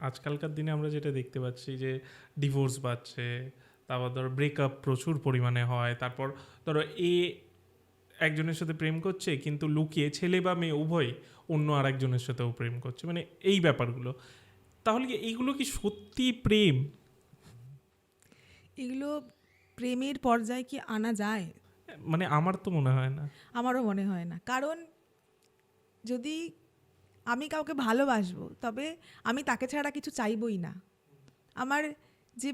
আজকালকার দিনে আমরা যেটা দেখতে পাচ্ছি যে ডিভোর্স বাড়ছে তারপর ধরো ব্রেকআপ প্রচুর পরিমাণে হয় তারপর ধরো এ একজনের সাথে প্রেম করছে কিন্তু লুকিয়ে ছেলে বা মেয়ে উভয় অন্য আরেকজনের সাথেও প্রেম করছে মানে এই ব্যাপারগুলো। তাহলে কি এইগুলো কি সত্যি প্রেম? এগুলো প্রেমের পর্যায়ে কি আনা যায়? মানে আমার তো মনে হয় না। আমারও মনে হয় না। কারণ যদি আমি কাউকে ভালোবাসবো তবে আমি তাকে ছাড়া কিছু চাইবই না। আমার যে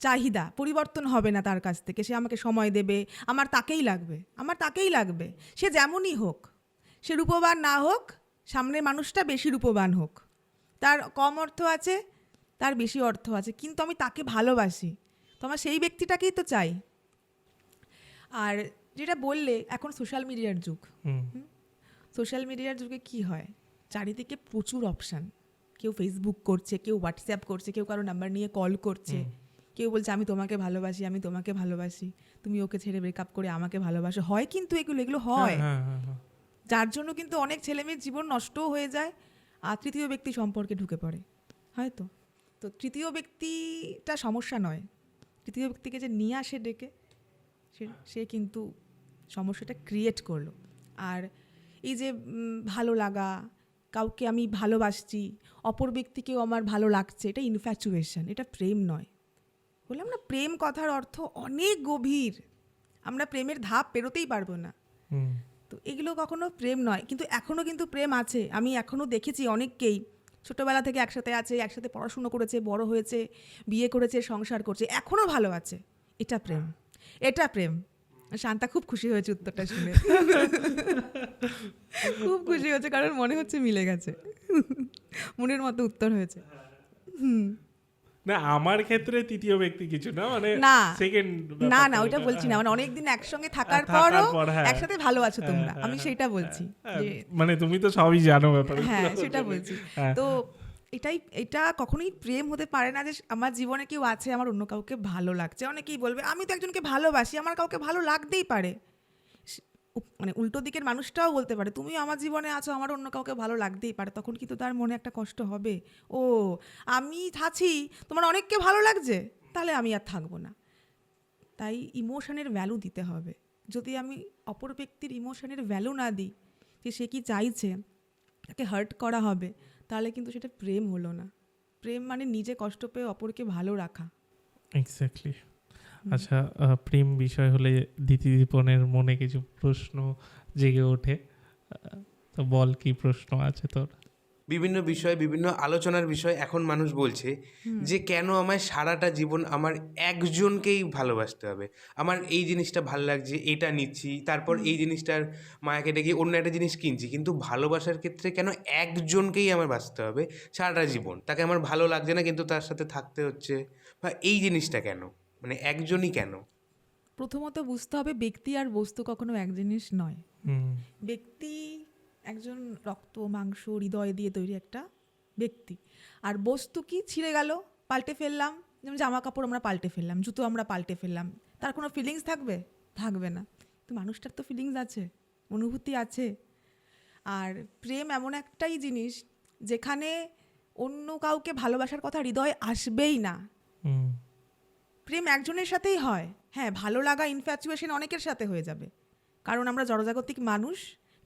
চাহিদা পরিবর্তন হবে না তার কাছ থেকে সে আমাকে সময় দেবে আমার তাকেই লাগবে আমার তাকেই লাগবে। সে যেমনই হোক সে রূপবান না হোক সামনের মানুষটা বেশি রূপবান হোক। তার কম অর্থ আছে তার বেশি অর্থ আছে কিন্তু আমি তাকে ভালোবাসি। তো আমার সেই ব্যক্তিটাকেই তো চাই। আর যেটা বললে এখন সোশ্যাল মিডিয়ার যুগ। হুম। সোশ্যাল মিডিয়ার যুগে কি হয়? চারিদিকে প্রচুর অপশান কেউ ফেসবুক করছে কেউ হোয়াটসঅ্যাপ করছে কেউ কারও নাম্বার নিয়ে কল করছে। কেউ বলছে আমি তোমাকে ভালোবাসি আমি তোমাকে ভালোবাসি। তুমি ওকে ছেড়ে ব্রেকআপ করে আমাকে ভালোবাসো। হয় কিন্তু এগুলো এগুলো হয় হ্যাঁ। হ্যাঁ হ্যাঁ যার জন্য কিন্তু অনেক ছেলেমেয়ের জীবন নষ্টও হয়ে যায় আর তৃতীয় ব্যক্তি সম্পর্কে ঢুকে পড়ে। হয়তো? তো তৃতীয় ব্যক্তিটা সমস্যা নয়। তৃতীয় ব্যক্তিকে যে নিয়ে আসে ডেকে সে সে কিন্তু সমস্যাটা ক্রিয়েট করল। আর এই যে ভালো লাগা কাউকে আমি ভালোবাসছি অপর ব্যক্তিকেও আমার ভালো লাগছে এটা ইনফ্যাচুয়েশন এটা প্রেম নয়। বললাম না প্রেম কথার অর্থ অনেক গভীর। আমরা প্রেমের ধাপ পেরোতেই পারব না। তো এগুলো কখনো প্রেম নয় কিন্তু এখনও কিন্তু প্রেম আছে। আমি এখনও দেখেছি অনেককেই ছোটোবেলা থেকে একসাথে আছে একসাথে পড়াশুনো করেছে বড় হয়েছে বিয়ে করেছে সংসার করছে এখনও ভালো আছে। এটা প্রেম এটা প্রেম। শান্তা খুব খুশি হয়েছে উত্তরটা শুনে। খুব খুশি হয়েছে কারণ মনে হচ্ছে মিলে গেছে। মনের মতো উত্তর হয়েছে। হুম। না আমার ক্ষেত্রে তৃতীয় ব্যক্তি কিছু না মানে না। সেকেন্ড না না ওটা বলছি না। মানে অনেকদিন একসঙ্গে থাকার পরও হ্যাঁ। একসাথে ভালো আছো তোমরা। হ্যাঁ, আমি হ্যাঁ, সেটা বলছি মানে তুমি তো সবই জানো ব্যাপারে হ্যাঁ সেটা বলছি। তো এটাই, এটা কখনোই প্রেম হতে পারে না যে আমার জীবনে কেউ আছে, আমার অন্য কাউকে ভালো লাগছে। অনেকেই বলবে, আমি তো একজনকে ভালোবাসি, আমার কাউকে ভালো লাগতেই পারে। মানে উল্টো দিকের মানুষটাও বলতে পারে তুমি আমার জীবনে আছো, আমার অন্য কাউকে ভালো লাগতেই পারে। তখন কিন্তু তার মনে একটা কষ্ট হবে, ও, আমি আছি, তোমার অনেককে ভালো লাগছে, তাহলে আমি আর থাকব না। তাই ইমোশনের ভ্যালু দিতে হবে। যদি আমি অপর ব্যক্তির ইমোশনের ভ্যালু না দিই, যে সে কি চাইছে, তাকে হার্ট করা হবে তাহলে কিন্তু সেটা প্রেম হলো না। প্রেম মানে নিজে কষ্ট পেয়ে অপরকে ভালো রাখা। এক্স্যাক্টলি আচ্ছা প্রেম বিষয় হলে দিতি দীপনের মনে কিছু প্রশ্ন জেগে ওঠে? তো বল কি প্রশ্ন আছে তোর? বিভিন্ন বিষয় বিভিন্ন আলোচনার বিষয় এখন মানুষ বলছে যে কেন আমায় সারাটা জীবন আমার একজনকেই ভালোবাসতে হবে? আমার এই জিনিসটা ভালো লাগছে এটা নিচ্ছি তারপর এই জিনিসটার মায়াকে ডেকে অন্য একটা জিনিস কিনছি। কিন্তু ভালোবাসার ক্ষেত্রে কেন একজনকেই আমার বাঁচতে হবে? সারাটা জীবন। তাকে আমার ভালো লাগছে না কিন্তু তার সাথে থাকতে হচ্ছে। বা এই জিনিসটা কেন? মানে একজনই কেন? প্রথমত বুঝতে হবে ব্যক্তি আর বস্তু কখনো এক জিনিস নয়। ব্যক্তি একজন রক্ত মাংস হৃদয় দিয়ে তৈরি একটা ব্যক্তি। আর বস্তু কি? ছিঁড়ে গেল পাল্টে ফেললাম। যেমন জামা কাপড় আমরা পাল্টে ফেললাম জুতো আমরা পাল্টে ফেললাম। তার কোনো ফিলিংস থাকবে? থাকবে না। তো মানুষটার তো ফিলিংস আছে অনুভূতি আছে। আর প্রেম এমন একটাই জিনিস যেখানে অন্য কাউকে ভালোবাসার কথা হৃদয় আসবেই না। প্রেম একজনের সাথেই হয়। হ্যাঁ ভালো লাগা ইনফ্যাচুয়েশন অনেকের সাথে হয়ে যাবে। কারণ আমরা জড়জাগতিক মানুষ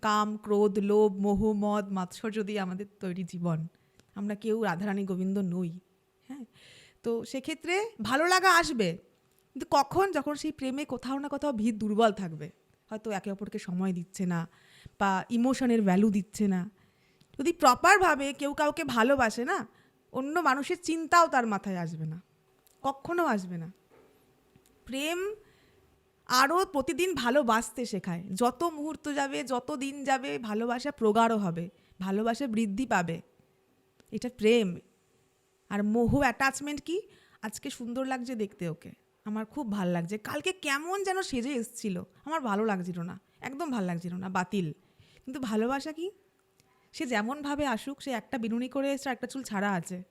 কাম, ক্রোধ, লোভ, মোহ, মদ মাৎসর্য দিয়ে আমাদের তৈরি জীবন, আমরা কেউ রাধারানী গোবিন্দ নই হ্যাঁ? তো সেক্ষেত্রে ভালো লাগা আসবে, কিন্তু কখন? যখন সেই প্রেমে কোথাও না কোথাও ভিত দুর্বল থাকবে। হয়তো একে অপরকে সময় দিচ্ছে না, বা ইমোশনের ভ্যালু দিচ্ছে না। যদি প্রপারভাবে কেউ কাউকে ভালোবাসে না, অন্য মানুষের চিন্তাও তার মাথায় আসবে না। কখনো আসবে না। প্রেম আরও প্রতিদিন ভালোবাসতে শেখায়। যত মুহূর্ত যাবে, যত দিন যাবে, ভালোবাসা প্রগাঢ় হবে, ভালোবাসা বৃদ্ধি পাবে। এটা প্রেম। আর মোহ অ্যাটাচমেন্ট কি? আজকে সুন্দর লাগছে দেখতে ওকে। আমার খুব ভালো লাগছে। কালকে কেমন যেন সেজে এসছিল। আমার ভালো লাগছিল না। একদম ভালো লাগছিল না, বাতিল। কিন্তু ভালোবাসা কি? সে যেমনভাবে আসুক, সে একটা বিনুনি করে এসে আর একটা চুল ছাড়া আছে।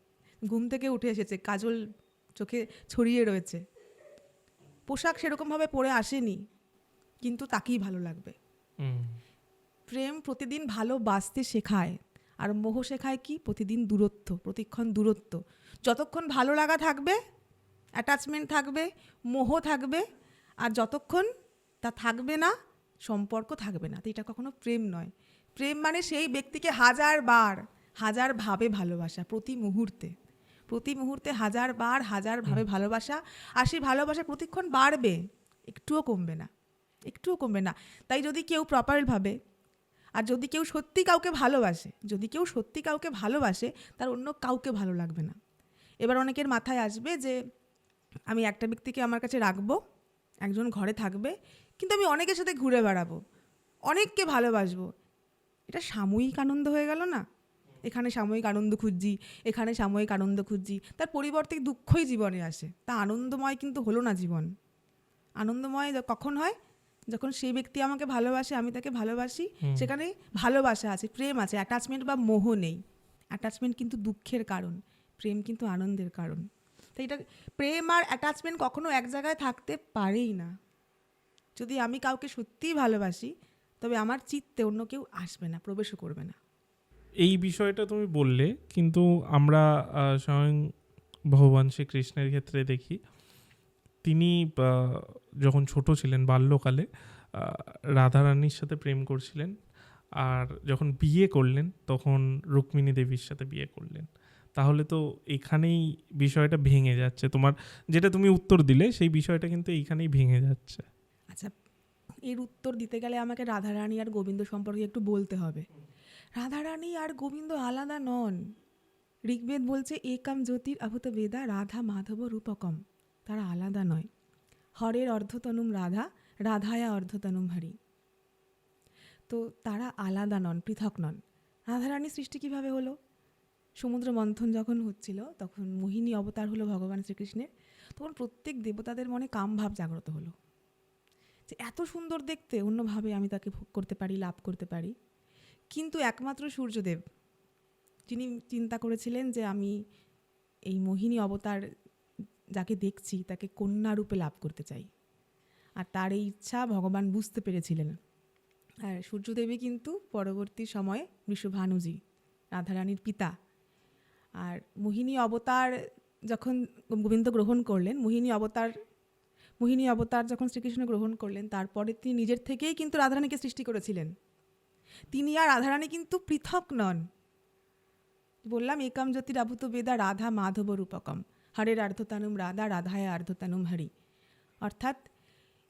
ঘুম থেকে উঠে এসেছে, কাজল চোখে ছড়িয়ে রয়েছে। পোশাক সেরকমভাবে পরে আসেনি কিন্তু তাকেই ভালো লাগবে। প্রেম প্রতিদিন ভালোবাসতে শেখায় আর মোহ শেখায় কি? প্রতিদিন দূরত্ব প্রতিক্ষণ দূরত্ব। যতক্ষণ ভালো লাগা থাকবে অ্যাটাচমেন্ট থাকবে মোহ থাকবে আর যতক্ষণ তা থাকবে না সম্পর্ক থাকবে না তো এটা কখনো প্রেম নয়। প্রেম মানে সেই ব্যক্তিকে হাজার বার হাজার ভাবে ভালোবাসা প্রতি মুহূর্তে। প্রতি মুহূর্তে হাজার বার হাজার ভাবে ভালোবাসা আর সেই ভালোবাসা প্রতিক্ষণ বাড়বে একটুও কমবে না একটুও কমবে না। তাই যদি কেউ প্রপারভাবে আর যদি কেউ সত্যি কাউকে ভালোবাসে যদি কেউ সত্যি কাউকে ভালোবাসে তার অন্য কাউকে ভালো লাগবে না। এবার অনেকের মাথায় আসবে যে আমি একটা ব্যক্তিকে আমার কাছে রাখব একজন ঘরে থাকবে কিন্তু আমি অনেকের সাথে ঘুরে বেড়াবো অনেককে ভালোবাসবো। এটা সাময়িক আনন্দ হয়ে গেল না? এখানে সাময়িক আনন্দ খুঁজছি এখানে সাময়িক আনন্দ খুঁজছি। তার পরিবর্তে দুঃখই জীবনে আসে। তা আনন্দময় কিন্তু হলো না জীবন। আনন্দময় কখন হয়? যখন সেই ব্যক্তি আমাকে ভালোবাসে আমি তাকে ভালোবাসি সেখানে ভালোবাসা আছে প্রেম আছে অ্যাটাচমেন্ট বা মোহ নেই। অ্যাটাচমেন্ট কিন্তু দুঃখের কারণ প্রেম কিন্তু আনন্দের কারণ। তাই এটা প্রেম আর অ্যাটাচমেন্ট কখনো এক জায়গায় থাকতে পারেই না। যদি আমি কাউকে সত্যিই ভালোবাসি তবে আমার চিত্তে অন্য কেউ আসবে না প্রবেশও করবে না। এই বিষয়টা তুমি বললে, কিন্তু আমরা স্বয়ং ভগবান শ্রীকৃষ্ণের ক্ষেত্রে দেখি, তিনি যখন ছোট ছিলেন বাল্যকালে রাধারানীর সাথে প্রেম করছিলেন, আর যখন বিয়ে করলেন, তখন রুক্মিণী দেবীর সাথে বিয়ে করলেন। তাহলে তো এখানেই বিষয়টা ভেঙে যাচ্ছে। তোমার যেটা তুমি উত্তর দিলে, সেই বিষয়টা কিন্তু এইখানেই ভেঙে যাচ্ছে। আচ্ছা এর উত্তর দিতে গেলে আমাকে রাধারানী আর গোবিন্দ সম্পর্কে একটু বলতে হবে। রাধারানী আর গোবিন্দ আলাদা নন। ঋগ্বেদ বলছে, একাম জ্যোতির আহুত বেদা রাধা মাধব রূপকম। তারা আলাদা নয়। হরের অর্ধতনুম রাধা, রাধায়া অর্ধতনুম হরি। তো তারা আলাদা নন, পৃথক নন। রাধারানী সৃষ্টি কীভাবে হলো? সমুদ্র মন্থন যখন হচ্ছিল, তখন মোহিনী অবতার হলো ভগবান শ্রীকৃষ্ণের। তখন প্রত্যেক দেবতাদের মনে কামভাব জাগ্রত হলো। যে এত সুন্দর দেখতে, অন্যভাবে আমি তাকে ভোগ করতে পারি, লাভ করতে পারি। কিন্তু একমাত্র সূর্যদেব। যিনি চিন্তা করেছিলেন যে আমি এই মোহিনী অবতার যাকে দেখছি, তাকে কন্যা রূপে লাভ করতে চাই। আর তার এই ইচ্ছা ভগবান বুঝতে পেরেছিলেন। আর সূর্যদেবী কিন্তু পরবর্তী সময়ে বৃষভানুজি রাধারানীর পিতা। আর মোহিনী অবতার যখন গোবিন্দ গ্রহণ করলেন, মোহিনী অবতার মোহিনী অবতার যখন শ্রীকৃষ্ণ গ্রহণ করলেন, তারপরে তিনি নিজের থেকেই কিন্তু রাধারানীকে সৃষ্টি করেছিলেন। তিনি আর রাধারানী কিন্তু পৃথক নন। বললাম, একাম জ্যোতির আভূত বেদা রাধা মাধব রূপকম। হরের আর্ধতানুম রাধা, রাধায় আর্ধতানুম হরি। অর্থাৎ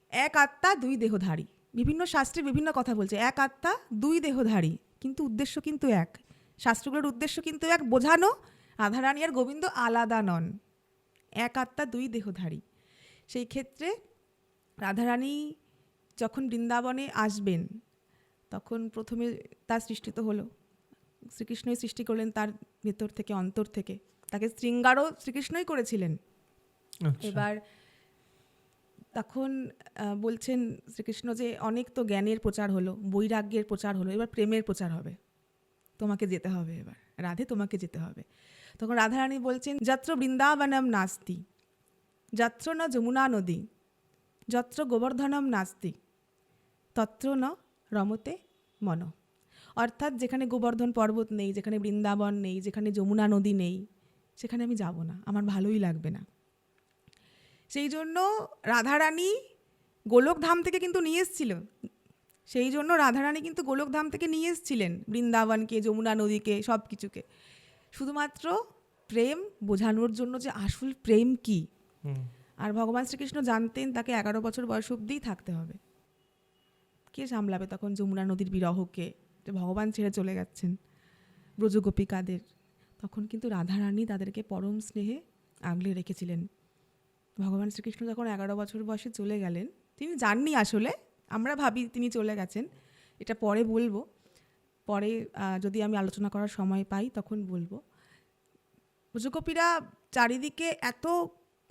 এক আত্মা, দুই দেহধারী। বিভিন্ন শাস্ত্রে বিভিন্ন কথা বলছে, এক আত্মা, দুই দেহধারী। কিন্তু উদ্দেশ্য কিন্তু এক। শাস্ত্রগুলোর উদ্দেশ্য কিন্তু এক, বোঝানো। রাধারানী আর গোবিন্দ আলাদা নন। এক আত্মা, দুই দেহধারী। সেই ক্ষেত্রে রাধারানী যখন বৃন্দাবনে আসবেন তখন প্রথমে তার সৃষ্টি তো হলো। শ্রীকৃষ্ণই সৃষ্টি করলেন তার ভেতর থেকে অন্তর থেকে। তাকে শৃঙ্গারও শ্রীকৃষ্ণই করেছিলেন। আচ্ছা। এবার তখন বলছেন শ্রীকৃষ্ণ যে অনেক তো জ্ঞানের প্রচার হলো বৈরাগ্যের প্রচার হলো এবার প্রেমের প্রচার হবে। তোমাকে যেতে হবে এবার রাধে তোমাকে যেতে হবে। তখন রাধারানী বলছেন যত্র বৃন্দাবনম নাস্তি যত্র না যমুনা নদী যত্র গোবর্ধনম নাস্তি তত্র ন রমতে মন। অর্থাৎ যেখানে গোবর্ধন পর্বত নেই যেখানে বৃন্দাবন নেই যেখানে যমুনা নদী নেই সেখানে আমি যাব না আমার ভালোই লাগবে না। সেই জন্য রাধারানী গোলকধাম থেকে কিন্তু নিয়ে এসেছিল। সেই জন্য রাধারানী কিন্তু গোলকধাম থেকে নিয়ে এসেছিলেন বৃন্দাবনকে যমুনা নদীকে সব কিছুকে শুধুমাত্র প্রেম বোঝানোর জন্য যে আসল প্রেম কি? আর ভগবান শ্রীকৃষ্ণ জানতেন তাকে এগারো বছর বয়স অবধিই থাকতে হবে। কে সামলাবে তখন যমুনা নদীর বিরহকে, যে ভগবান ছেড়ে চলে যাচ্ছেন ব্রজগোপিকাদের তখন কিন্তু রাধারানী তাদেরকে পরম স্নেহে আগলে রেখেছিলেন। ভগবান শ্রীকৃষ্ণ যখন এগারো বছর বয়সে চলে গেলেন, তিনি যাননি আসলে, আমরা ভাবি তিনি চলে গেছেন, এটা পরে বলব। পরে যদি আমি আলোচনা করার সময় পাই তখন বলব। ব্রজগোপীরা চারিদিকে এত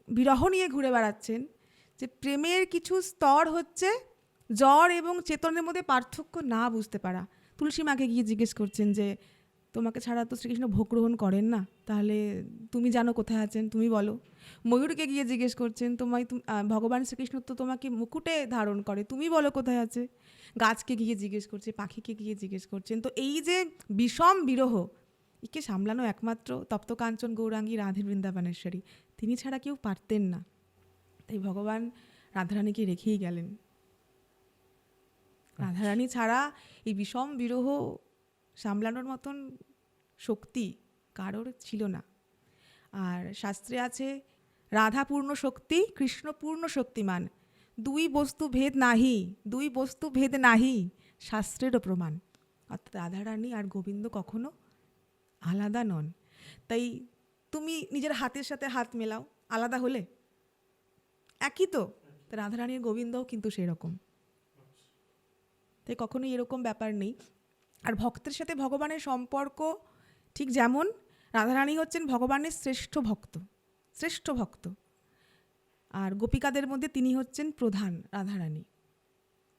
বিরহ নিয়ে ঘুরে বেড়াচ্ছেন যে প্রেমের কিছু স্তর হচ্ছে জ্বর এবং চেতনের মধ্যে পার্থক্য না বুঝতে পারা। তুলসী মাকে গিয়ে জিজ্ঞেস করছেন যে, তোমাকে ছাড়া তো শ্রীকৃষ্ণ ভোগ গ্রহণ করেন না। তাহলে তুমি জানো কোথায় আছেন? তুমি বলো। ময়ূরকে গিয়ে জিজ্ঞেস করছেন, তোমায় তুম- ভগবান শ্রীকৃষ্ণ তো তোমাকে মুকুটে ধারণ করে। তুমি বলো কোথায় আছে? গাছকে গিয়ে জিজ্ঞেস করছে, পাখিকে গিয়ে জিজ্ঞেস করছেন, তো এই যে বিষম বিরহ, একে সামলানো একমাত্র তপ্তকাঞ্চন গৌরাঙ্গী রাধে বৃন্দাবনেশ্বরী। তিনি ছাড়া কেউ পারতেন না। তাই ভগবান রাধারানীকে রেখেই গেলেন। রাধারানী ছাড়া এই বিষম বিরহ সামলানোর মতন শক্তি কারোর ছিল না। আর শাস্ত্রে আছে, রাধাপূর্ণ শক্তি, কৃষ্ণপূর্ণ শক্তিমান। দুই বস্তু ভেদ নাহি, দুই বস্তু ভেদ নাহি শাস্ত্রেরও প্রমাণ। অর্থাৎ রাধারানী আর গোবিন্দ কখনো আলাদা নন। তাই তুমি নিজের হাতের সাথে হাত মেলাও, আলাদা হলে? একই তো? রাধারানীর গোবিন্দও কিন্তু সেরকম। তাই কখনোই এরকম ব্যাপার নেই। আর ভক্তের সাথে ভগবানের সম্পর্ক ঠিক যেমন, রাধারানী হচ্ছেন ভগবানের শ্রেষ্ঠ ভক্ত শ্রেষ্ঠ ভক্ত। আর গোপিকাদের মধ্যে তিনি হচ্ছেন প্রধান রাধারানী।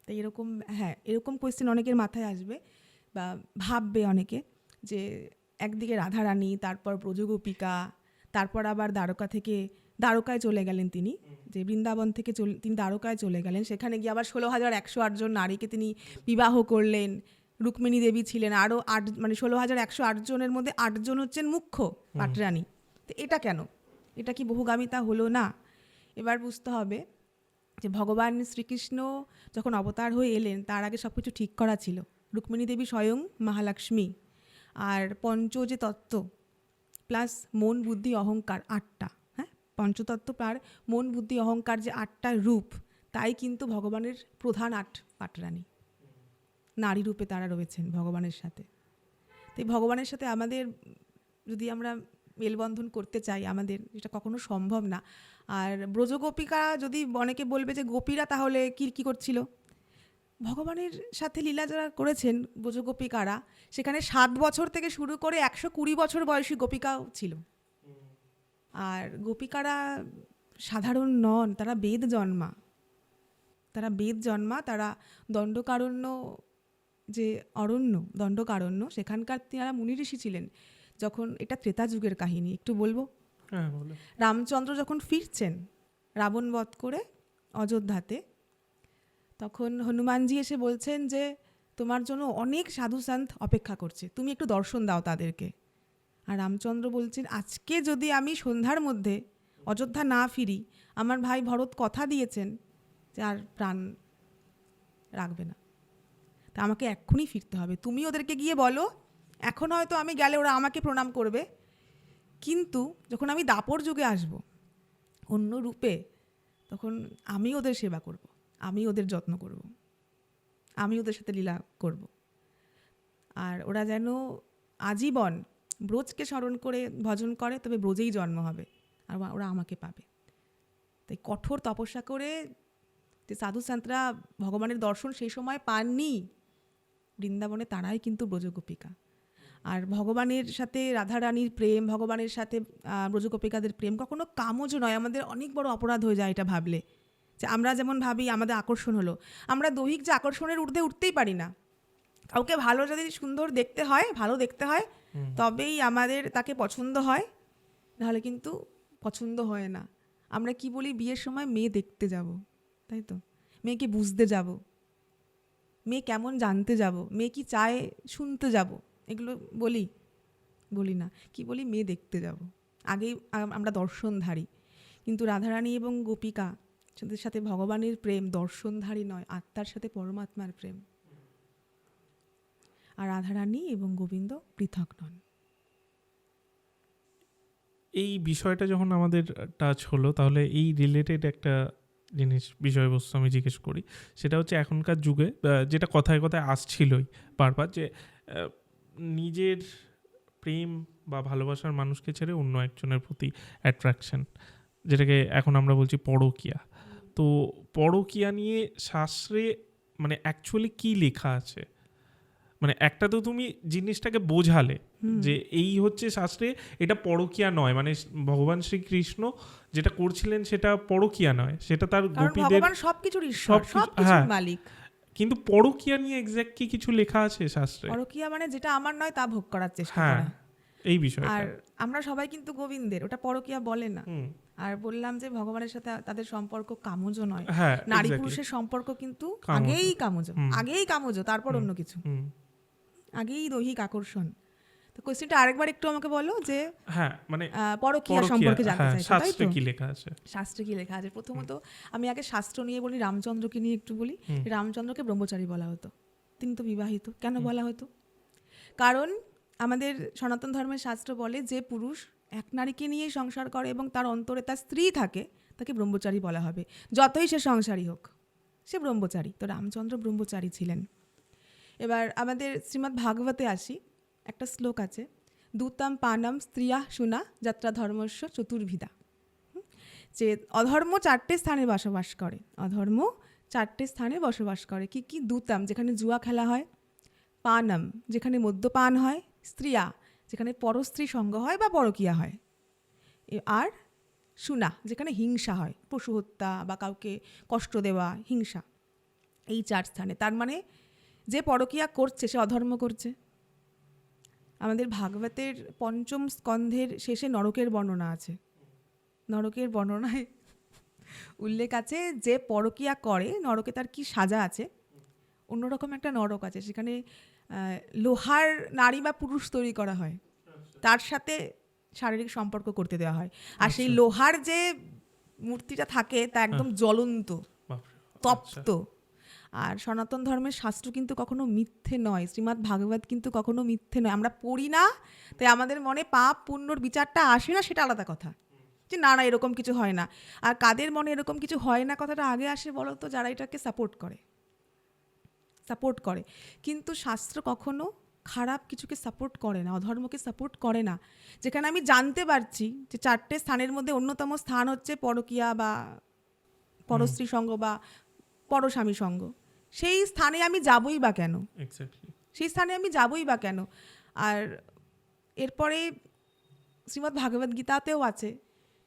তাই এরকম হ্যাঁ এরকম কোয়েশ্চেন অনেকের মাথায় আসবে বা ভাববে অনেকে যে একদিকে রাধারানী, তারপর ব্রজগোপিকা, তারপর আবার দ্বারকা থেকে দ্বারকায় চলে গেলেন তিনি যে বৃন্দাবন থেকে চল তিনি দ্বারকায় চলে গেলেন। সেখানে গিয়ে আবার ষোলো হাজার একশো আটজন নারীকে তিনি বিবাহ করলেন। রুক্মিণী দেবী ছিলেন আরও আট মানে ষোলো হাজার একশো আটজনের মধ্যে আটজন হচ্ছেন মুখ্য পাটরানী। তো এটা কেন? এটা কি বহুগামিতা হলো না? এবার বুঝতে হবে যে ভগবান শ্রীকৃষ্ণ যখন অবতার হয়ে এলেন তার আগে সব কিছু ঠিক করা ছিল। রুক্মিণী দেবী স্বয়ং মহালক্ষ্মী আর পঞ্চ যে তত্ত্ব প্লাস মন বুদ্ধি অহংকার আটটা। পঞ্চতত্ত্ব প্লাস মন, বুদ্ধি, অহংকার যে আটটা রূপ, তাই কিন্তু ভগবানের প্রধান আট পাটরানি নারী রূপে তারা রয়েছেন ভগবানের সাথে। তাই ভগবানের সাথে আমাদের যদি আমরা মেলবন্ধন করতে চাই, আমাদের এটা কখনো সম্ভব না। আর ব্রজগোপিকা যদি অনেকে বলবে যে, গোপীরা তাহলে কি, কী করছিল? ভগবানের সাথে লীলা যারা করেছেন ব্রজগোপিকারা, সেখানে সাত বছর থেকে শুরু করে একশো কুড়ি বছর বয়সী গোপিকাও ছিল। আর গোপিকারা সাধারণ নন তারা বেদ জন্মা। তারা বেদ জন্মা তারা দণ্ডকারণ্য যে অরণ্য দণ্ডকারণ্য সেখানকার তারা মুনি ঋষি ছিলেন যখন এটা ত্রেতা যুগের কাহিনী একটু বলব? হ্যাঁ রামচন্দ্র যখন ফিরছেন রাবণ বধ করে অযোধ্যাতে তখন হনুমানজি এসে বলছেন যে তোমার জন্য অনেক সাধু সান্ত অপেক্ষা করছে তুমি একটু দর্শন দাও তাদেরকে। আর রামচন্দ্র বলছেন, আজকে যদি আমি সন্ধ্যার মধ্যে অযোধ্যা না ফিরি, আমার ভাই ভরত কথা দিয়েছেন যে আর প্রাণ রাখবে না। তা আমাকে এক্ষুনি ফিরতে হবে। তুমি ওদেরকে গিয়ে বলো, এখন হয়তো আমি গেলে ওরা আমাকে প্রণাম করবে। কিন্তু যখন আমি দাপর যুগে আসব, অন্য রূপে, তখন আমি ওদের সেবা করব, আমি ওদের যত্ন করব, আমি ওদের সাথে লীলা করব। আর ওরা যেন আজীবন ব্রজকে স্মরণ করে ভজন করে, তবে ব্রজেই জন্ম হবে আর ওরা আমাকে পাবে। তাই কঠোর তপস্যা করে যে সাধু সান্তরা ভগবানের দর্শন সেই সময় পাননি, বৃন্দাবনে তারাই কিন্তু ব্রজগোপিকা। আর ভগবানের সাথে রাধারানীর প্রেম, ভগবানের সাথে ব্রজগোপিকাদের প্রেম কখনো কামজ নয়। আমাদের অনেক বড় অপরাধ হয়ে যায় এটা ভাবলে। যে আমরা যেমন ভাবি, আমাদের আকর্ষণ হলো। আমরা দৈহিক যে আকর্ষণের ঊর্ধ্বে উঠতেই পারি না। কাউকে ভালো যদি সুন্দর দেখতে হয়, ভালো দেখতে হয় তবেই আমাদের তাকে পছন্দ হয়, নাহলে কিন্তু পছন্দ হয় না। আমরা কি বলি, বিয়ের সময় মেয়ে দেখতে যাব, তাই তো? মেয়েকে বুঝতে যাব। মেয়ে কেমন জানতে যাব? মেয়ে কি চায় শুনতে যাব? এগুলো বলি বলি না। কি বলি, মেয়ে দেখতে যাব। আগেই আমরা দর্শনধারী। কিন্তু রাধারানী এবং গোপিকা সাথে ভগবানের প্রেম, দর্শনধারী নয়, আত্মার সাথে পরমাত্মার প্রেম। আর রাধারানী এবং গোবিন্দ পৃথক নন। এই বিষয়টা যখন আমাদের টাচ হলো তাহলে এই রিলেটেড একটা জিনিস বিষয়বস্তু আমি জিজ্ঞেস করি। সেটা হচ্ছে এখনকার যুগে যেটা কথায় কথায় আসছিলই বারবার যে নিজের প্রেম বা ভালোবাসার মানুষকে ছেড়ে অন্য একজনের প্রতি অ্যাট্রাকশন যেটাকে এখন আমরা বলছি পরকিয়া। তো পরকিয়া নিয়ে শাস্ত্রে মানে অ্যাকচুয়ালি কি লেখা আছে? মানে একটা তো তুমি জিনিসটাকে বোঝালে যে এই হচ্ছে শাস্ত্রে এটা পরকিয়া নয়। মানে ভগবান শ্রীকৃষ্ণ যেটা করছিলেন সেটা পরকিয়া নয়। সেটা তার গোপীদের সবকিছুর ঈশ্বর সবকিছুর হ্যাঁ। মালিক। কিন্তু পরকীয়া নিয়ে এক্স্যাক্ট কি কিছু লেখা আছে শাস্ত্রে? পরকীয়া মানে যেটা আমার নয় তা ভোগ করার চেষ্টা হ্যাঁ করা। এই বিষয়টা। আর আমরা সবাই কিন্তু গোবিন্দের ওটা পরকীয়া বলে না। আর বললাম যে ভগবানের সাথে তাদের সম্পর্ক কামজ নয়। হ্যাঁ নারী পুরুষের সম্পর্ক কিন্তু আগেই কামজ আগেই কামজ তারপর অন্য কিছু। আগেই দৈহিক আকর্ষণ। তো কোয়েশ্চেনটা আরেকবার একটু আমাকে বলো যে হ্যাঁ মানে পরকীয়া সম্পর্কে জানতে হ্যাঁ, তাই শাস্ত্রে কি লেখা আছে? শাস্ত্রে কি লেখা আছে? প্রথমত আমি আগে শাস্ত্র নিয়ে বলি রামচন্দ্রকে নিয়ে একটু বলি। রামচন্দ্রকে ব্রহ্মচারী বলা হতো। তিনি তো বিবাহিত কেন বলা হতো? কারণ আমাদের সনাতন ধর্মের শাস্ত্র বলে যে পুরুষ এক নারীকে নিয়েই সংসার করে এবং তার অন্তরে তার স্ত্রী থাকে তাকে ব্রহ্মচারী বলা হবে। যতই সে সংসারী হোক সে ব্রহ্মচারী। তো রামচন্দ্র ব্রহ্মচারী ছিলেন। এবার আমাদের শ্রীমদ্ ভাগবতে আসি। একটা শ্লোক আছে, দূতাম পানাম স্ত্রিয়া সুনা যাত্রা ধর্মস্ব চতুর্ভিদা। যে অধর্ম চারটে স্থানে বসবাস করে, অধর্ম চারটে স্থানে বসবাস করে। কি কি দূতাম? যেখানে জুয়া খেলা হয়, পানাম, যেখানে মদ্যপান হয়, স্ত্রিয়া, যেখানে পরস্ত্রী সঙ্গ হয় বা পরকীয়া হয়। আর সুনা, যেখানে হিংসা হয়, পশু হত্যা বা কাউকে কষ্ট দেওয়া, হিংসা। এই চার স্থানে। তার মানে যে পরকীয়া করছে সে অধর্ম করছে। আমাদের ভাগবতের পঞ্চম স্কন্ধের শেষে নরকের বর্ণনা আছে। নরকের বর্ণনায় উল্লেখ আছে যে পরকীয়া করে নরকে তার কি সাজা আছে? অন্যরকম একটা নরক আছে সেখানে লোহার নারী বা পুরুষ তৈরি করা হয়। তার সাথে শারীরিক সম্পর্ক করতে দেওয়া হয়। আর সেই লোহার যে মূর্তিটা থাকে তা একদম জ্বলন্ত আচ্ছা। তপ্ত। আর সনাতন ধর্মের শাস্ত্র কিন্তু কখনো মিথ্যে নয় শ্রীমৎ ভাগবত কিন্তু কখনো মিথ্যে নয়। আমরা পড়ি না তাই আমাদের মনে পাপ পুণ্যর বিচারটা আসে না সেটা আলাদা কথা। যে না না এরকম কিছু হয় না। আর কাদের মনে এরকম কিছু হয় না কথাটা আগে আসে বলো তো যারা এটাকে সাপোর্ট করে। সাপোর্ট করে। কিন্তু শাস্ত্র কখনো খারাপ কিছুকে সাপোর্ট করে না অধর্মকে সাপোর্ট করে না। যেখানে আমি জানতে পারছি যে চারটে স্থানের মধ্যে অন্যতম স্থান হচ্ছে পরকীয়া বা পরস্ত্রী সঙ্গ বা পরস্বামী সঙ্গ। সেই স্থানে আমি যাবই বা কেন? সেই স্থানে আমি যাবই বা কেন? আর এরপরে শ্রীমদ্ ভাগবত গীতাতেও আছে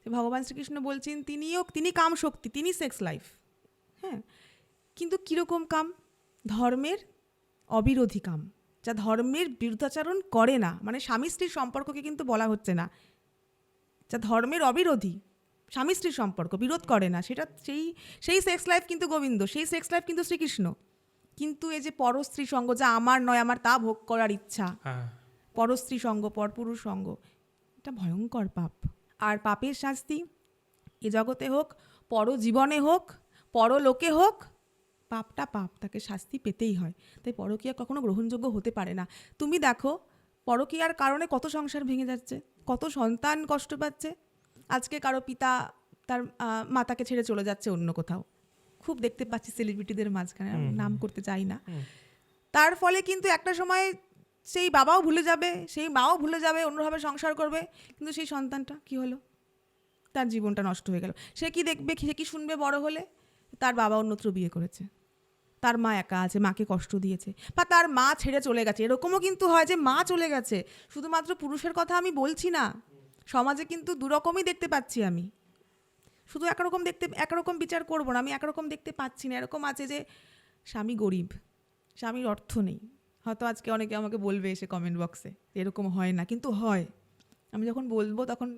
যে ভগবান শ্রীকৃষ্ণ বলছেন তিনিও তিনি কাম শক্তি তিনি সেক্স লাইফ। হ্যাঁ? কিন্তু কীরকম কাম? ধর্মের অবিরোধী কাম যা ধর্মের বিরুদ্ধাচরণ করে না। মানে স্বামী স্ত্রীর সম্পর্ককে কিন্তু বলা হচ্ছে না। যা ধর্মের অবিরোধী। স্বামী স্ত্রীর সম্পর্ক বিরোধ করে না। সেটা সেই সেই সেক্স লাইফ কিন্তু গোবিন্দ সেই সেক্স লাইফ কিন্তু শ্রীকৃষ্ণ। কিন্তু এই যে পরস্ত্রী সঙ্গ যা আমার নয় আমার তা ভোগ করার ইচ্ছা। হ্যাঁ। পরস্ত্রী সঙ্গ পরপুরুষ সঙ্গ এটা ভয়ঙ্কর পাপ। আর পাপের শাস্তি এ জগতে হোক পরজীবনে হোক পরলোকে হোক পাপটা পাপ তাকে শাস্তি পেতেই হয়। তাই পরকীয়া কখনো গ্রহণযোগ্য হতে পারে না। তুমি দেখো পরকীয়ার কারণে কত সংসার ভেঙে যাচ্ছে কত সন্তান কষ্ট পাচ্ছে আজকে কারও পিতা তার মাতাকে ছেড়ে চলে যাচ্ছে অন্য কোথাও। খুব দেখতে পাচ্ছি সেলিব্রিটিদের মাঝখানে নাম করতে চাই না। তার ফলে কিন্তু একটা সময় সেই বাবাও ভুলে যাবে সেই মাও ভুলে যাবে অন্যভাবে সংসার করবে কিন্তু সেই সন্তানটা কি হলো? তার জীবনটা নষ্ট হয়ে গেল। সে কি দেখবে সে কি শুনবে বড় হলে? তার বাবা অন্যত্র বিয়ে করেছে। তার মা একা আছে মাকে কষ্ট দিয়েছে বা তার মা ছেড়ে চলে গেছে। এরকমও কিন্তু হয় যে মা চলে গেছে। শুধুমাত্র পুরুষের কথা আমি বলছি না। সমাজে কিন্তু দুরকমই দেখতে পাচ্ছি আমি। শুধু একরকম দেখতে, একরকম বিচার করব না, আমি একরকম দেখতে পাচ্ছি না। এরকম আছে যে স্বামী গরিব, স্বামীর অর্থ নেই। হয়তো আজকে অনেকে আমাকে বলবে এসে কমেন্ট বক্সে এরকম হয় না, কিন্তু হয়। আমি যখন বলব তখন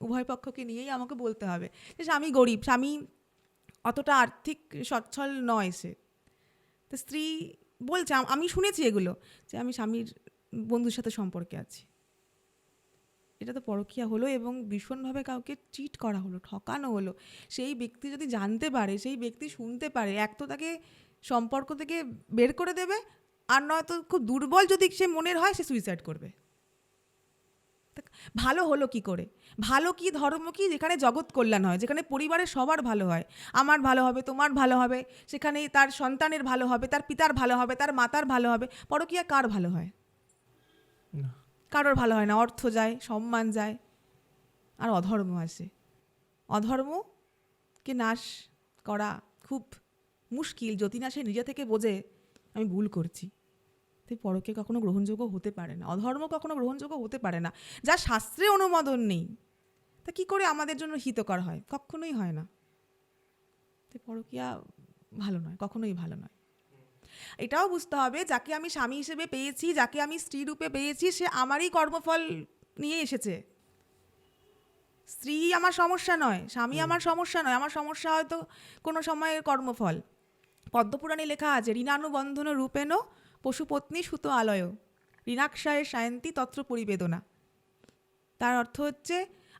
উভয় পক্ষকে নিয়েই আমাকে বলতে হবে যে স্বামী গরিব, স্বামী অতটা আর্থিক সচ্ছল নয় সে। তো স্ত্রী বলছে, আমি শুনেছি এগুলো যে আমি স্বামীর বন্ধুর সাথে সম্পর্কে আছি। এটা তো পরকীয়া হলো এবং ভীষণভাবে কাউকে চিট করা হলো, ঠকানো হলো। সেই ব্যক্তি যদি জানতে পারে, সেই ব্যক্তি শুনতে পারে, এক তো তাকে সম্পর্ক থেকে বের করে দেবে আর নয়তো খুব দুর্বল যদি সে মনের হয় সে সুইসাইড করবে। ভালো হলো কি করে? ভালো কি, ধর্ম কি? যেখানে জগৎ কল্যাণ হয়, যেখানে পরিবারের সবার ভালো হয়। আমার ভালো হবে, তোমার ভালো হবে, সেখানে তার সন্তানের ভালো হবে, তার পিতার ভালো হবে, তার মাতার ভালো হবে, পরকীয়া কার ভালো হয়। কারোর ভালো হয় না, অর্থ যায়, সম্মান যায়, আর অধর্ম আসে অধর্মকে নাশ করা খুব মুশকিল, যদি না সে নিজে থেকে বোঝে, আমি ভুল করছি। তাই পরকে কখনো গ্রহণযোগ্য হতে পারে না, অধর্ম কখনো গ্রহণযোগ্য হতে পারে না। যা শাস্ত্রে অনুমোদন নেই, তা কি করে আমাদের জন্য হিতকর হয়? কখনোই হয় না। তাই পরকিয়া ভালো নয়, কখনোই ভালো নয়। এটাও বুঝতে হবে যাকে আমি স্বামী হিসেবে পেয়েছি যাকে আমি স্ত্রী রূপে পেয়েছি সে আমারই কর্মফল নিয়ে এসেছে। স্ত্রী আমার সমস্যা নয় স্বামী আমার সমস্যা নয় আমার সমস্যা হয়তো কোনো সময়ের কর্মফল। পদ্মপুরাণে লেখা আছে ঋণানুবন্ধন রূপেণ পশুপত্নী সুত আলয় ঋণাক্ষায়ের সায়ন্তী তত্র পরিবেদনা। তার অর্থ হচ্ছে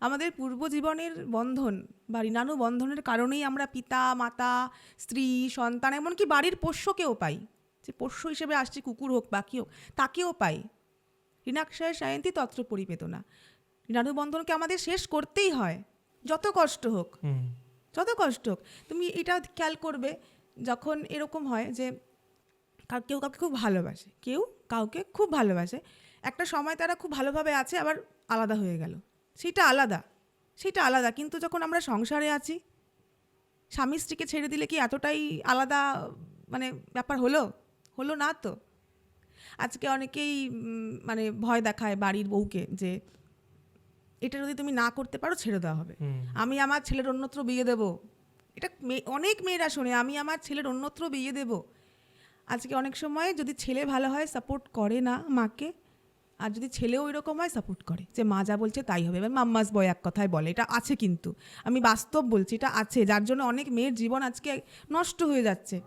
আমাদের পূর্বজীবনের বন্ধন বা ঋণানু বন্ধনের কারণেই আমরা পিতা মাতা স্ত্রী সন্তান এমনকি বাড়ির পোষ্যকেও পাই। যে পোষ্য হিসেবে আসছে কুকুর হোক বাকি হোক তাকেও পাই। ঋণাক্ষায়ের সায়ন্তী তত্র পরিবেদনা। ঋণানু বন্ধনকে আমাদের শেষ করতেই হয়। যত কষ্ট হোক যত কষ্ট হোক তুমি এটা খেয়াল করবে যখন এরকম হয় যে কেউ কাউকে খুব ভালোবাসে কেউ কাউকে খুব ভালোবাসে। একটা সময় তারা খুব ভালোভাবে আছে আবার আলাদা হয়ে গেল। সেটা আলাদা সেটা আলাদা। কিন্তু যখন আমরা সংসারে আছি স্বামী স্ত্রীকে ছেড়ে দিলে কি এতটাই আলাদা মানে ব্যাপার হলো? হলো না তো? আজকে অনেকেই মানে ভয় দেখায় বাড়ির বউকে যে এটা যদি তুমি না করতে পারো ছেড়ে দেওয়া হবে। আমি আমার ছেলের অন্যত্র বিয়ে দেব। এটা মেয়ে- অনেক মেয়েরা শোনে আমি আমার ছেলের অন্যত্র বিয়ে দেব। আজকে অনেক সময় যদি ছেলে ভালো হয় সাপোর্ট করে না মাকে আর যদি ছেলেও এরকম হয় সাপোর্ট করে। যে মা যা বলছে তাই হবে। এবার মাম্মাস বয় এক কথায় বলে এটা আছে কিন্তু। আমি বাস্তব বলছি এটা আছে। যার জন্য অনেক মেয়ের জীবন আজকে নষ্ট হয়ে যাচ্ছে।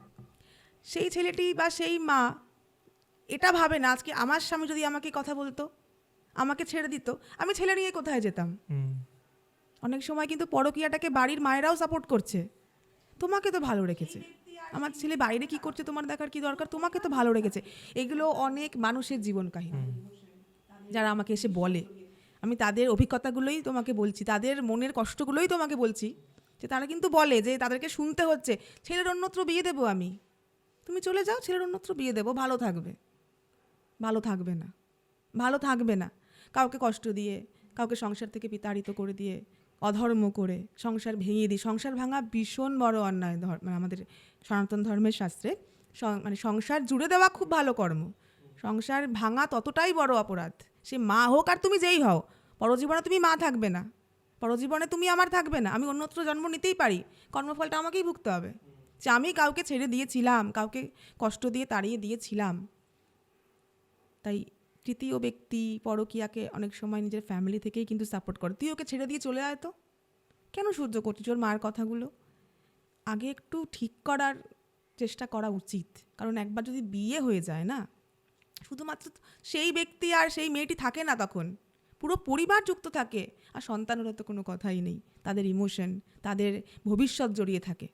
সেই ছেলেটি বা সেই মা এটা ভাবে না আজকে আমার স্বামী যদি আমাকে কথা বলতো আমাকে ছেড়ে দিত আমি ছেলে নিয়ে কোথায় যেতাম? অনেক সময় কিন্তু পরকীয়াটাকে বাড়ির মায়েরাও সাপোর্ট করছে। তোমাকে তো ভালো রেখেছে। আমার ছেলে বাইরে কি করছে তোমার দেখার কি দরকার? তোমাকে তো ভালো রেখেছে। এগুলো অনেক মানুষের জীবন কাহিনী। যারা আমাকে এসে বলে। আমি তাদের অভিজ্ঞতাগুলোই তোমাকে বলছি, তাদের মনের কষ্টগুলোই তোমাকে বলছি যে তারা কিন্তু বলে যে তাদেরকে শুনতে হচ্ছে, ছেলের অন্যত্র বিয়ে দেবো আমি। তুমি চলে যাও, ছেলের অন্যত্র বিয়ে দেবো, ভালো থাকবে। ভালো থাকবে না। ভালো থাকবে না। কাউকে কষ্ট দিয়ে, কাউকে সংসার থেকে বিতাড়িত করে দিয়ে, অধর্ম করে সংসার ভেঙে দিই সংসার ভাঙা ভীষণ বড় অন্যায় ধর- মানে আমাদের সনাতন ধর্মের শাস্ত্রে। মানে সংসার জুড়ে দেওয়া খুব ভালো কর্ম। সংসার ভাঙা ততটাই বড় অপরাধ। সে মা হোক আর তুমি যেই হও, পরজীবনে তুমি মা থাকবে না। পরজীবনে তুমি আমার থাকবে না, আমি অন্যত্র জন্ম নিতেই পারি। কর্মফলটা আমাকেই ভুগতে হবে। যে আমি কাউকে ছেড়ে দিয়েছিলাম, কাউকে কষ্ট দিয়ে তাড়িয়ে দিয়েছিলাম। তাই তৃতীয় ব্যক্তি পরকীয়াকে অনেক সময় নিজের ফ্যামিলি থেকেই কিন্তু সাপোর্ট করে। তুই ওকে ছেড়ে দিয়ে চলে আয় তো। কেন সহ্য করছিস ওর মার কথাগুলো? আগে একটু ঠিক করার চেষ্টা করা উচিত। কারণ একবার যদি বিয়ে হয়ে যায় না শুধুমাত্র সেই ব্যক্তি আর সেই মেয়েটি থাকে না তখন। পুরো পরিবার যুক্ত থাকে। আর সন্তানেরও তো কোনো কথাই নেই। তাদের ইমোশন তাদের ভবিষ্যৎ জড়িয়ে থাকে।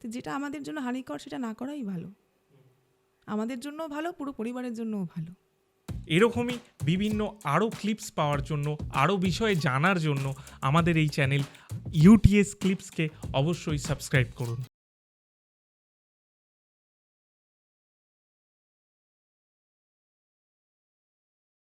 তো যেটা আমাদের জন্য হানিকর, সেটা না করাই ভালো। আমাদের জন্যও ভালো, পুরো পরিবারের জন্যও ভালো। এরকমই বিভিন্ন আরও ক্লিপস পাওয়ার জন্য আরও বিষয়ে জানার জন্য আমাদের এই চ্যানেল ইউটিএস ক্লিপসকে অবশ্যই সাবস্ক্রাইব করুন।